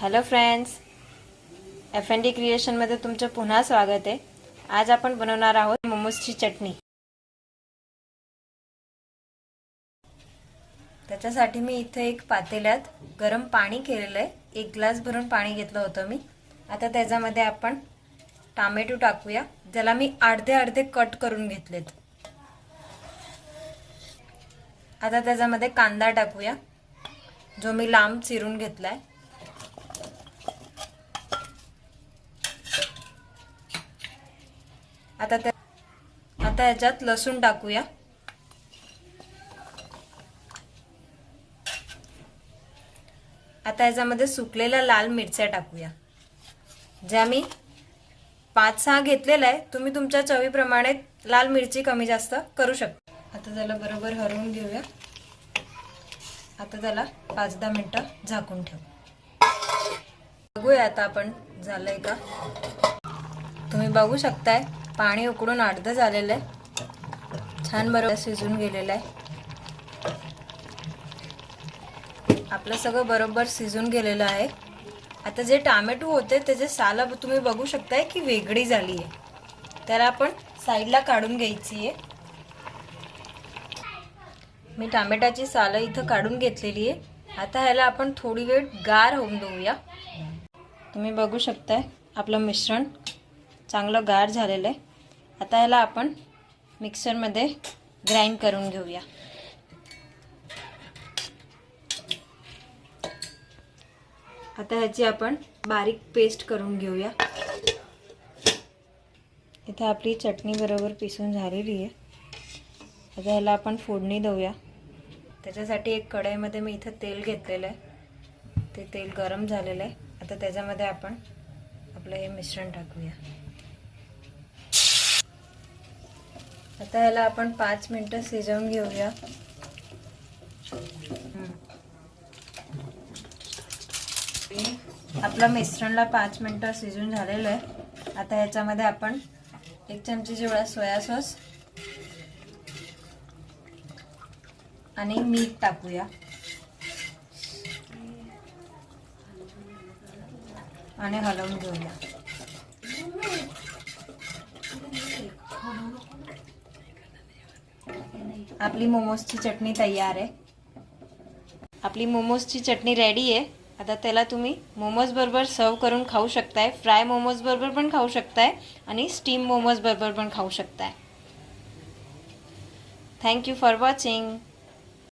Hello friends F N D क्रिएशनमध्ये तुमचं पुन्हा स्वागत आहे. आज आपण बनवणार आहोत मोमोजची चटणी. त्याच्यासाठी मी इथे एक पातेल्यात गरम पाणी केलेलं आहे. एक ग्लास भरून पाणी घेतलं होतं मी. आता त्याच्यामध्ये आपण टामॅटो टाकूया ज्याला मी अर्धे अर्धे कट करून घेतलेत. आता त्याच्यामध्ये कांदा टाकूया जो मी लांब चिरून घेतला आहे आता त्या आता याच्यात लसूण टाकूया. आता याच्यामध्ये सुकलेल्या लाल मिरच्या टाकूया. ज्या मी पाच सहा घेतलेल्या आहे तुम्ही तुमच्या चवीप्रमाणे लाल मिरची कमी जास्त करू शकता. आता त्याला बरोबर हरवून घेऊया. आता त्याला पाच दहा मिनटं झाकून ठेवू. बघूया आता आपण झालंय का? तुम्ही बघू शकताय. पाणी उकडून अर्ध झालेलं आहे. छान बरोबर शिजून गेलेलं आहे. आपलं सगळं बरोबर शिजून गेलेलं आहे. आता जे टामॅटो होते त्याचे साला तुम्ही बघू शकताय की वेगळी झाली आहे. त्याला आपण साईडला काढून घ्यायची आहे. मी टामॅटाची सालं इथं काढून घेतलेली आहे. आता ह्याला आपण थोडी वेळ गार होऊन देऊया. तुम्ही बघू शकताय आपलं मिश्रण चांगलं गार झालेलं आहे. आता ह्याला आपण मिक्सरमध्ये ग्राइंड करून घेऊया. आता ह्याची आपण बारीक पेस्ट करून घेऊया. इथे आपली चटणी बरोबर पिसून झालेली आहे. आता ह्याला आपण फोडणी देऊया. त्याच्यासाठी एक कढईमध्ये मी इथं तेल घेतलेलं आहे. ते तेल गरम झालेलं आहे. आता त्याच्यामध्ये आपण आपलं हे मिश्रण टाकूया. आता ह्याला आपण पाच मिनटं शिजवून घेऊया. आपलं मिश्रणला पाच मिनटं शिजून झालेलं आहे. आता ह्याच्यामध्ये आपण एक चमची जेवढा सोया सॉस आणि मीठ टाकूया. आणि हलवून घेऊया. आपली मोमोजची चटणी तयार आहे. आपली मोमोजची चटणी रेडी आहे. आता त्याला तुम्ही मोमोज बरोबर सर्व करून खाऊ शकताय. फ्राय मोमोज बरोबर पण खाऊ शकताय. आणि स्टीम मोमोज बरोबर पण खाऊ शकताय. Thank you for watching